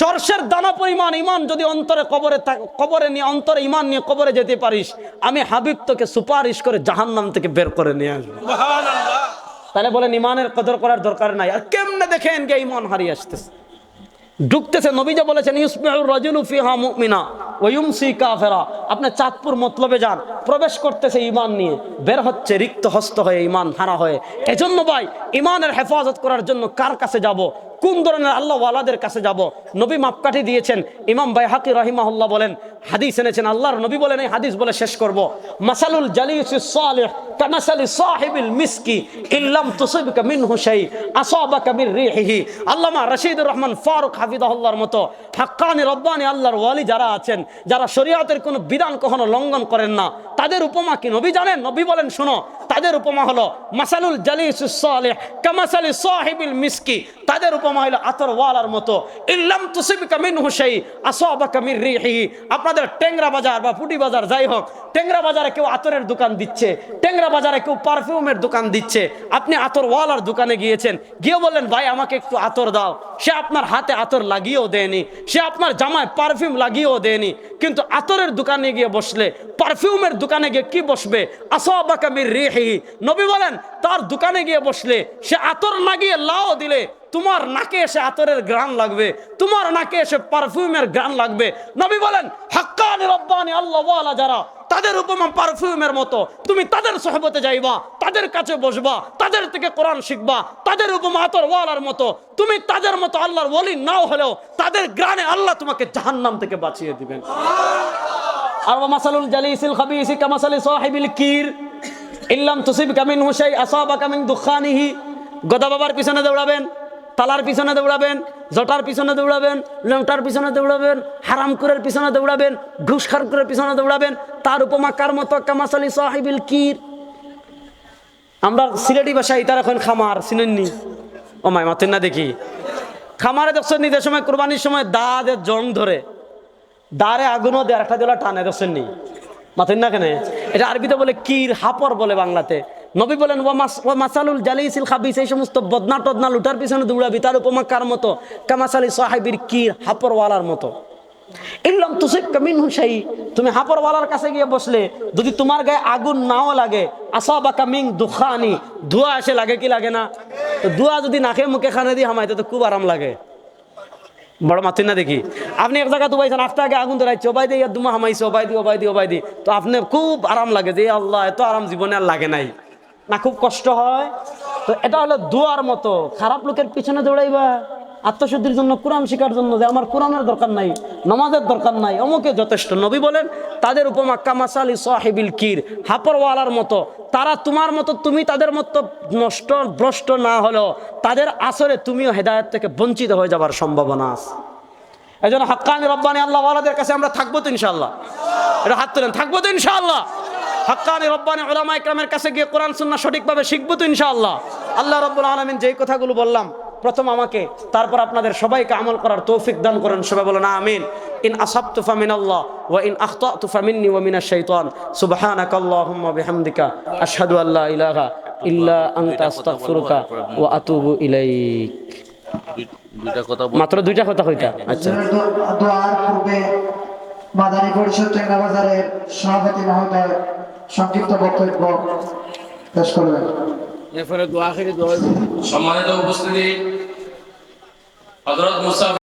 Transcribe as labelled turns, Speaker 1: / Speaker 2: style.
Speaker 1: সর্ষের দানা পরিমাণ ইমান যদি অন্তরে কবরে কবরে নিয়ে অন্তরে ইমান নিয়ে কবরে যেতে পারিস আমি হাবিব তোকে সুপারিশ করে জাহান্নাম থেকে বের করে নিয়ে আসব। তাহলে বলেন ইমানের কদর করার দরকার নাই। আর কেমনে দেখেন গে ইমান হারিয়ে আসতেছে? ঢুকতেছে নবীজা বলেছেন ইউসমিউর রাজুলু ফিহা মুমিনা ওয়া ইউমসি কাফেরা। আপনি চাঁদপুর মতলবে যান প্রবেশ করতেছে ইমান নিয়ে বের হচ্ছে রিক্ত হস্ত হয়ে ইমান হারা হয়ে। এজন্য ভাই ইমানের হেফাজত করার জন্য কার কাছে যাব? কোন ধরনের আল্লাহ ওয়ালাদের কাছে যাব? নবী মাপকাঠি দিয়েছেন। ইমাম ভাই হাকি রাহিমাহুল্লাহ বলেন, হাদিস এনেছেন। আল্লাহর নবী বলেন, এই হাদিস বলে শেষ করব। মাসালুল মিসকি ইল্লাম রহমান মতো আল্লাহর ওয়ালি যারা আছেন, যারা শরীয়তের কোনো বিধান লঙ্ঘন করেন না, তাদের উপমা কি নবী জানেন? নবী বলেন, শোনো, তাদের উপমা হলো মাসালুল সালিহ কামাসালি সাহিবিল মিসকি তাদের উপমা হলো আতর ওয়ালার মতো। ইল্লাম তুসিবকা মিনহু শাই, আসাবাকা মির রিহিহি আপনাদের টেংরা বাজার বা পুটি বাজার যাই হোক, টেংরা বাজারে কেউ আতরের দোকান দিচ্ছে, টেংরা বাজারে কেউ পারফিউমের দোকান দিচ্ছে। আপনি আতর ওয়ালার দোকানে গিয়েছেন, গিয়ে বললেন, ভাই, আমাকে একটু আতর দাও। সে আপনার হাতে আতর লাগিয়েও দেয়নি, সে আপনার জামায় পারফিউম লাগিয়েও দেয়নি। কিন্তু আতরের দোকানে গিয়ে বসলে, পারফিউমের দোকানে গিয়ে কি বসবে? আসাবাকামির রেহি। নবী বলেন, তার দোকানে গিয়ে বসলে, সে আতর লাগিয়ে লাও দিলে তোমার নাকে এসে আতরের গ্রান লাগবে, তোমার নাকে এসে পারফিউমের গ্রান লাগবে। নবী বলেন, হাক্কানি রব্বানি আল্লাহ ওয়ালা যারা, তাদের উপমা পারফিউমের মতো। তুমি তাদের সহবতে যাইবা, তাদের কাছে বসবা, তাদের থেকে কোরআন শিখবা, তাদের উপমা আতর ওয়ালার মতো। তুমি তাদের মতো আল্লাহর ওলি নাও হলেও তাদের গ্রানে আল্লাহ তোমাকে জাহান্নাম থেকে বাঁচিয়ে দিবেন। আর মাসালুল জালিসিল খাবিসি কামাসালি সাহিবিল কির। ইল্লাম তুসিব কামিন হুসাই আসাবা কামিন দুখানিহি। গদা বাবার পিছনে দৌড়াবেন। তালার পিছনে দৌড়াবেন, জটার পিছনে দৌড়াবেন, লেংটার পিছনে দৌড়াবেন হারামকুরের পিছনে দৌড়াবেন ঘুষ খারকুরের পিছনে দৌড়াবেন, তার উপমা কার মতো কামাসালি সাহিবিল কির। আমরা সিলেটি ভাষায় তার এখন খামার, চিনেননি? ও মাই, মাতেন না দেখি। খামারে দেখছেন নিজের সময় কোরবানির সময় দা দে জং ধরে, দাঁড়ে আগুনও দেয় একটা দিলা টানে, দেখছেন নি? মাথেন না কেন? এটা আরবিতে বলে কির, হাপর বলে বাংলাতে। নবী বলেন, ওয়া মাসালুল জালিসিল খাবিস এই সমস্ত বদনা টদনা লুটার পিছনে দৌড়াবি, তার উপমা কার মতো? কামাসালি সাহেবির কির হাপরওয়ালার মতো? ইল্লাম তুসিক কামিন হুসাই তুমি হাপরওয়ালার কাছে গিয়ে বসলে, যদি তোমার গায়ে আগুন নাও লাগে আসা বা কামিং দুখানি, ধোয়া এসে লাগে কি লাগে না? তো ধোয়া যদি নাকে মুখে খানে দিয়ে হামাইতে, তো খুব আরাম লাগে। বড় মাথিন না দেখি। আপনি এক জায়গা দুবাইছেন, আস্তে আগে আগুন ধরাইছে, ওবাই দিয়ে দুমা হামাইছে, ওবাই দি ওবাই দি ওবাই দি তো আপনি খুব আরাম লাগে যে, আল্লাহ, এত আরাম জীবনে আর লাগে নাই। না, খুব কষ্ট হয়। তো এটা হলো দুয়ার মতো। খারাপ লোকের পিছনে দৌড়াইবা। আত্মশুদ্ধির জন্য, কোরআন শেখার জন্য যে আমার কোরআনের দরকার নাই, নমাজের দরকার নাই, অমুকে যথেষ্ট। নবী বলেন, তাদের উপমা কামাসালি সাহেবিল কির হাপরওয়ালার মতো। তারা তোমার মতো, তুমি তাদের মতো নষ্ট, ভ্রষ্ট না হলেও তাদের আসরে তুমিও হেদায়ত থেকে বঞ্চিত হয়ে যাবার সম্ভাবনা আছে। এই জন্য হাক্কানি রব্বানি আল্লাহ ওয়ালাদের কাছে আমরা থাকব তো ইনশাল্লাহ এটা হাত তোলেন, থাকব তো ইনশাআল্লাহ। হাক্কানি রব্বানি ওলামা ইকরামের কাছে গিয়ে কোরআন সুন্নাহ সঠিকভাবে শিখব তো ইনশাআল্লাহ। আল্লাহ রব্বুল আলমিন যেই কথাগুলো বললাম প্রথম আমাকে তারপর আপনাদের সবাইকে আমল করার তৌফিক দান করেন সবাই বলেন আমিন। ইন আসাবতু ফামিন আল্লাহ ওয়া ইন আখতাতু ফামিন্নি ওয়া মিনাশ শাইতান। সুবহানাক আল্লাহুম্মা বিহামদিকা আশহাদু আল্লা ইলাহা ইল্লা আনতা আস্তাগফিরুকা ওয়া আতুবু ইলাইক।
Speaker 2: বল।
Speaker 1: মাত্র দুইটা কথা কইতা? আচ্ছা।
Speaker 3: দোয়ার পূর্বে পরিষদ টেঙ্গা বাজারের সভাপতি মহোদয় সংক্ষিপ্ত বক্তব্য পেশ করবেন।
Speaker 4: সম্মানিত উপস্থিতি হজরত মুসাফ